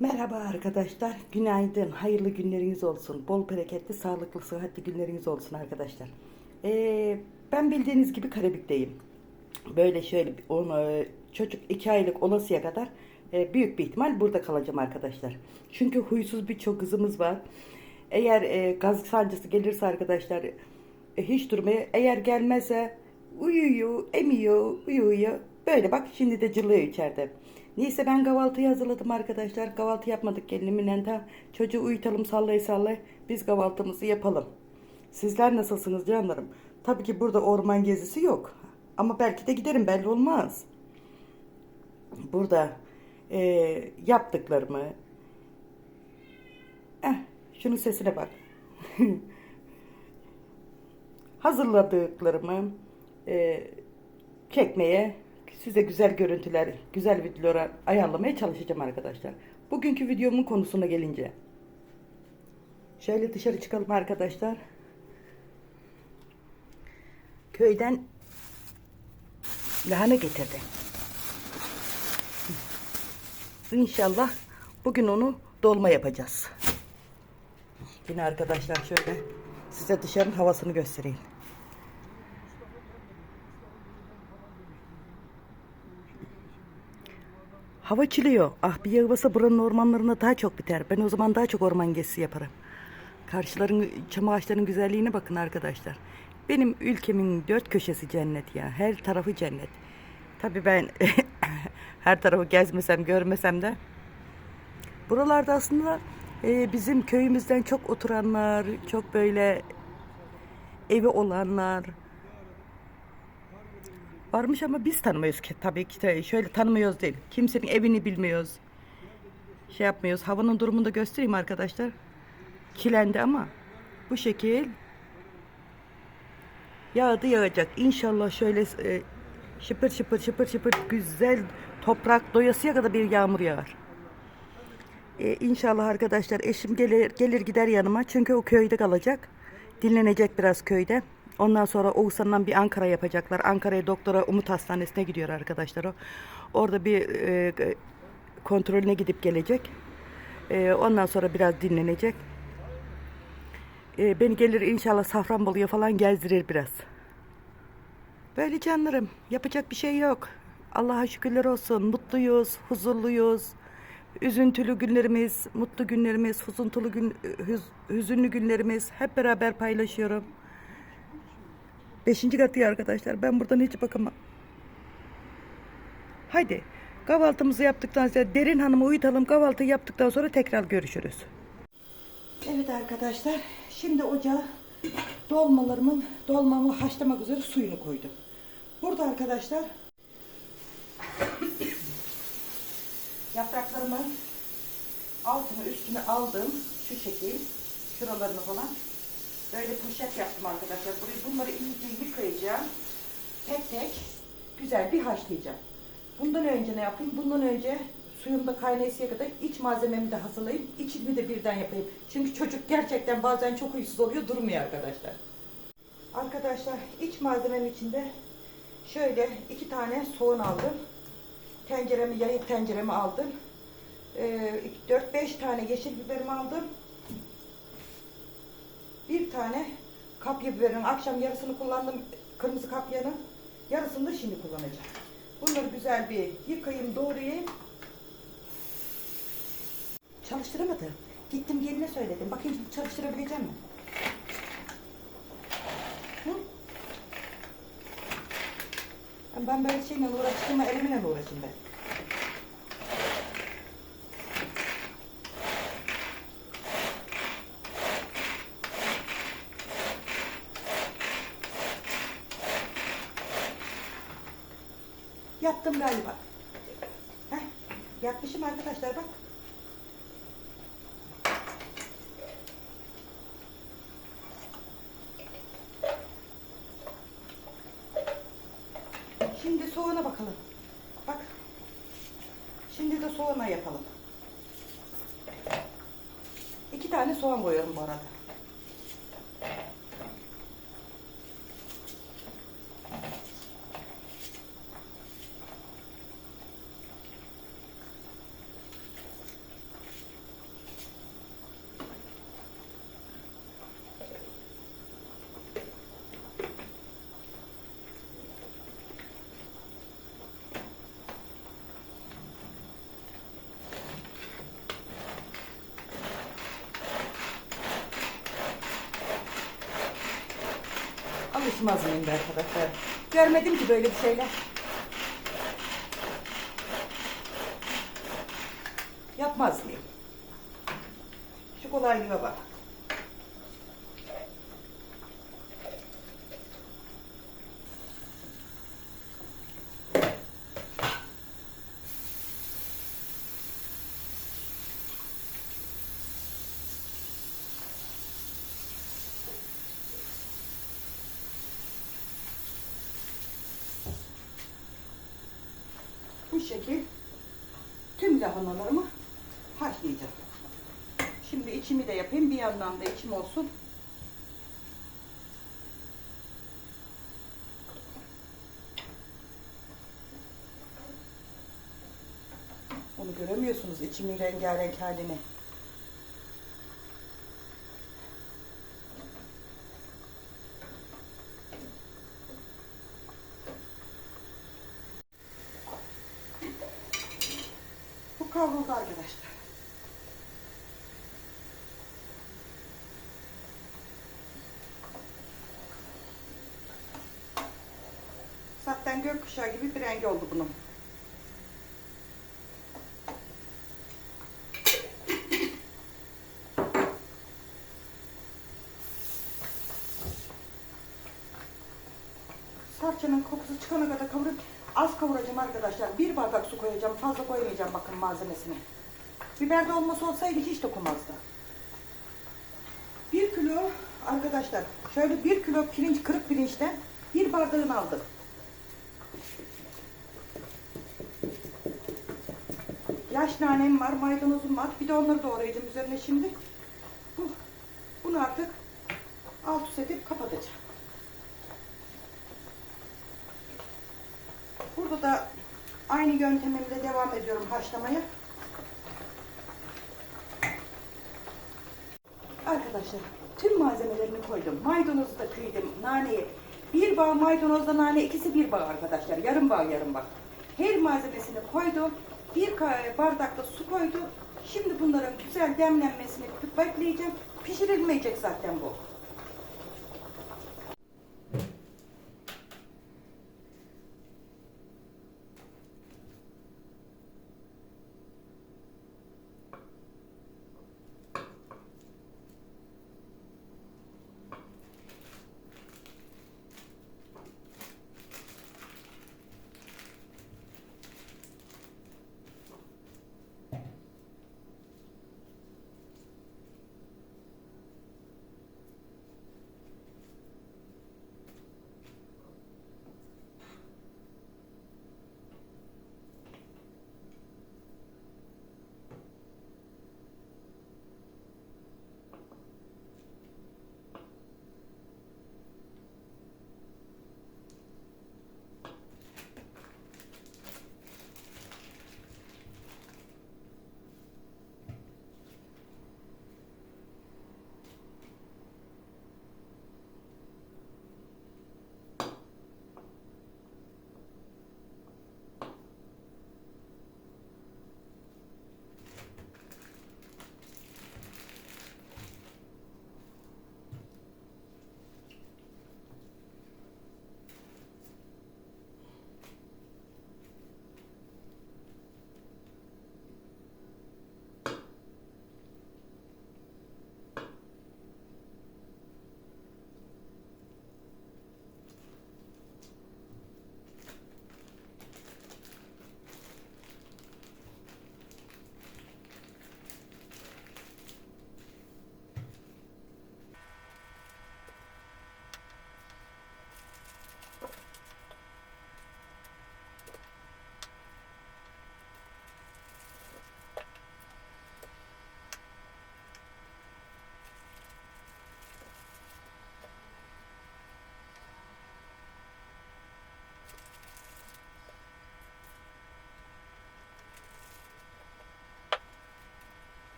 Merhaba arkadaşlar, günaydın, hayırlı günleriniz olsun, bol bereketli, sağlıklı, sıhhatli günleriniz olsun arkadaşlar. Ee, ben bildiğiniz gibi Karabük'teyim. Böyle şöyle bir- on, e, çocuk iki aylık olasıya kadar e, büyük bir ihtimal burada kalacağım arkadaşlar. Çünkü huysuz birçok kızımız var. Eğer e, gaz sancısı gelirse arkadaşlar e, hiç durmaya, eğer gelmezse uyuyor, emiyor, uyuyor. Böyle bak şimdi de cırlıyor içeride. Neyse ben kahvaltıyı hazırladım arkadaşlar. Kahvaltı yapmadık gelinimle de. Çocuğu uyutalım sallay sallay. Biz kahvaltımızı yapalım. Sizler nasılsınız canlarım? Tabii ki burada orman gezisi yok. Ama belki de giderim belli olmaz. Burada e, yaptıklarımı eh, şunun sesine bak. Hazırladıklarımı e, çekmeye, size güzel görüntüler, güzel videolar ayarlamaya çalışacağım arkadaşlar. Bugünkü videomun konusuna gelince. Şöyle dışarı çıkalım arkadaşlar. Köyden lahana getirdi. İnşallah bugün onu dolma yapacağız. Yine arkadaşlar şöyle size dışarının havasını göstereyim. Hava çiliyor. Ah bir yağmasa buranın ormanlarında daha çok biter. Ben o zaman daha çok orman gezisi yaparım. Karşıların çam ağaçlarının güzelliğine bakın arkadaşlar. Benim ülkemin dört köşesi cennet ya. Her tarafı cennet. Tabii ben her tarafı gezmesem görmesem de buralarda aslında e, bizim köyümüzden çok oturanlar, çok böyle evi olanlar varmış ama biz tanımıyoruz ki tabii ki şöyle tanımıyoruz değil. Kimsenin evini bilmiyoruz. Şey yapmıyoruz. Havanın durumunu da göstereyim arkadaşlar. Kilendi ama bu şekil yağdı yağacak. İnşallah şöyle e, şıpır şıpır şıpır şıpır güzel toprak doyasıya kadar bir yağmur yağar. E, inşallah arkadaşlar eşim gelir gelir gider yanıma çünkü o köyde kalacak. Dinlenecek biraz köyde. Ondan sonra Oğuzhan'dan bir Ankara yapacaklar. Ankara'ya doktora Umut Hastanesi'ne gidiyor arkadaşlar o. Orada bir e, kontrolüne gidip gelecek. E, ondan sonra biraz dinlenecek. E, beni gelir inşallah Safranbolu'ya falan gezdirir biraz. Böyle canlarım. Yapacak bir şey yok. Allah'a şükürler olsun. Mutluyuz, huzurluyuz. Üzüntülü günlerimiz, mutlu günlerimiz, huzuntulu gün, hüz- hüzünlü günlerimiz hep beraber paylaşıyorum. Beşinci katı arkadaşlar. Ben buradan hiç bakamam. Haydi kahvaltımızı yaptıktan sonra Derin Hanım'ı uyutalım. Kahvaltı yaptıktan sonra tekrar görüşürüz. Evet arkadaşlar. Şimdi ocağa dolmalarımın dolmamı haşlamak üzere suyunu koydum. Burada arkadaşlar yapraklarımın altını üstüne aldım. Şu şekil. Şuralarını falan. Böyle poşet yaptım arkadaşlar. Burayı bunları iyice yıkayacağım. Tek tek güzel bir haşlayacağım. Bundan önce ne yapayım? Bundan önce suyumda kaynayasıya kadar iç malzememi de hazırlayayım. İçimi de birden yapayım. Çünkü çocuk gerçekten bazen çok huysuz oluyor. Durmuyor arkadaşlar. Arkadaşlar iç malzemem içinde şöyle iki tane soğan aldım. Tenceremi, yayık tenceremi aldım. Ee, 4-5 tane yeşil biberimi aldım. Bir tane kapya biberin akşam yarısını kullandım kırmızı kapyanın. Yarısını da şimdi kullanacağım. Bunları güzel bir yıkayayım, doğrayayım. Çalıştıramadım. Gittim geline söyledim. Bakayım çalıştırabileceğim mi? Ben böyle şeyle uğraştığıma elimle uğraşayım ben. Yaptım galiba. Heh, yapmışım arkadaşlar bak. Şimdi soğana bakalım. Bak. Şimdi de soğana yapalım. İki tane soğan koyuyorum bu arada. Karışmaz mıyım arkadaşlar? Görmedim ki böyle bir şeyler. Yapmaz mıyım? Şu kolaylığına bak. Şekil tüm lahanalarımı haşlayacağım. Şimdi içimi de yapayım. Bir yandan da içim olsun. Onu göremiyorsunuz içimin rengarenk halini. Bu kavruldu arkadaşlar. Gökkuşağı gibi bir rengi oldu bunun. Salçanın kokusu çıkana kadar kavurup az kavuracağım arkadaşlar. Bir bardak su koyacağım. Fazla koymayacağım bakın malzemesini. Biber de olması olsaydı hiç dokunmazdı. Bir kilo arkadaşlar şöyle bir kilo pirinç kırık pirinçten bir bardağını aldım. Yaş nanem var, maydanozum var. Bir de onları doğrayacağım üzerine şimdi. Bu, bunu artık alt üst edip kapatacağım. Burada da aynı yöntemimle devam ediyorum haşlamaya. Arkadaşlar tüm malzemelerimi koydum. Maydanozu da kıydım, naneyi. Bir bağ maydanozla nane ikisi bir bağ arkadaşlar. Yarım bağ yarım bağ. Her malzemesini koydum. Bir bardakta su koydum. Şimdi bunların güzel demlenmesini bekleyeceğim. Pişirilmeyecek zaten bu.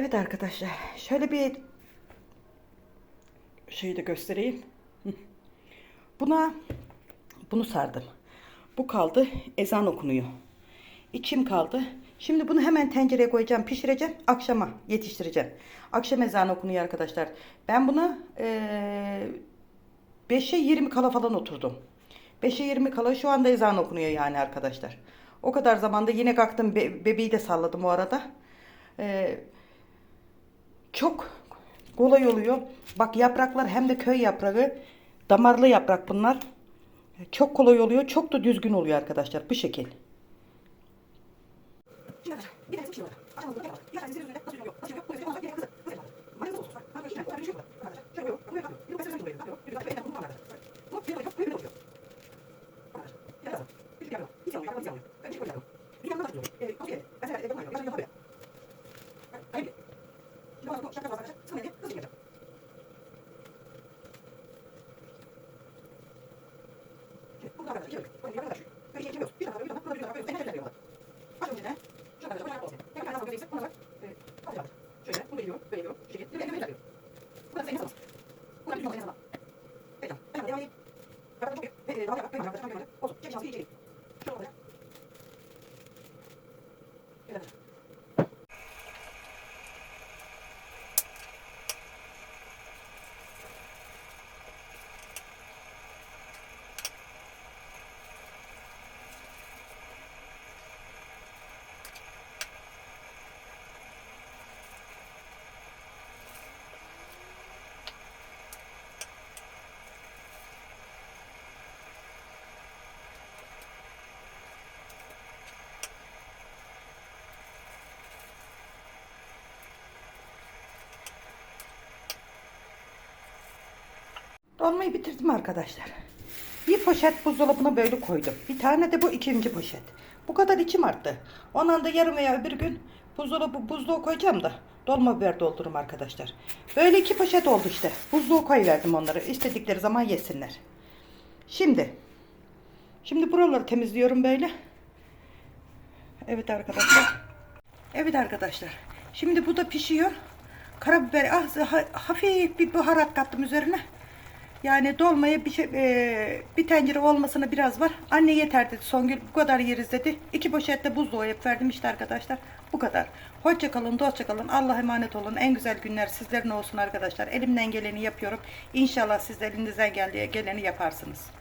Evet arkadaşlar şöyle bir şeyi de göstereyim. Buna bunu sardım. Bu kaldı ezan okunuyor. İçim kaldı. Şimdi bunu hemen tencereye koyacağım, pişireceğim. Akşama yetiştireceğim. Akşam ezanı okunuyor arkadaşlar. Ben bunu eee 5'e 20 kala falan oturdum. 5'e 20 kala şu anda ezan okunuyor yani arkadaşlar. O kadar zamanda yine kalktım be- bebeği de salladım o arada. Eee, çok kolay oluyor. Bak yapraklar hem de köy yaprağı. Damarlı yaprak bunlar. Çok kolay oluyor. Çok da düzgün oluyor arkadaşlar. Bu şekil arkadaşlar. Biraz arkadaşlar. Sıkı medya. Hızlı çekeceğim. Şimdi bunu arkadaşlar. İki bölüm. Bunu bir arkadaşlar. Dolmayı bitirdim arkadaşlar. Bir poşet buzdolabına böyle koydum. Bir tane de bu ikinci poşet. Bu kadar içim arttı. Ondan da yarım veya bir gün buzdolabı buzluğa koyacağım da dolma biber doldururum arkadaşlar. Böyle iki poşet oldu işte. Buzluğa koyverdim onları. İstedikleri zaman yesinler. Şimdi şimdi buraları temizliyorum böyle. Evet arkadaşlar. Evet arkadaşlar. Şimdi bu da pişiyor. Karabiber az ha- hafif bir baharat kattım üzerine. Yani dolmaya bir şey, e, bir tencere olmasına biraz var. Anne yeter dedi Songül bu kadar yeriz dedi. İki poşette buzluğa yapıp verdim işte arkadaşlar. Bu kadar. Hoşça kalın, dostça kalın. Allah emanet olun. En güzel günler sizlerin olsun arkadaşlar. Elimden geleni yapıyorum. İnşallah siz de elinizden geldiği geleni yaparsınız.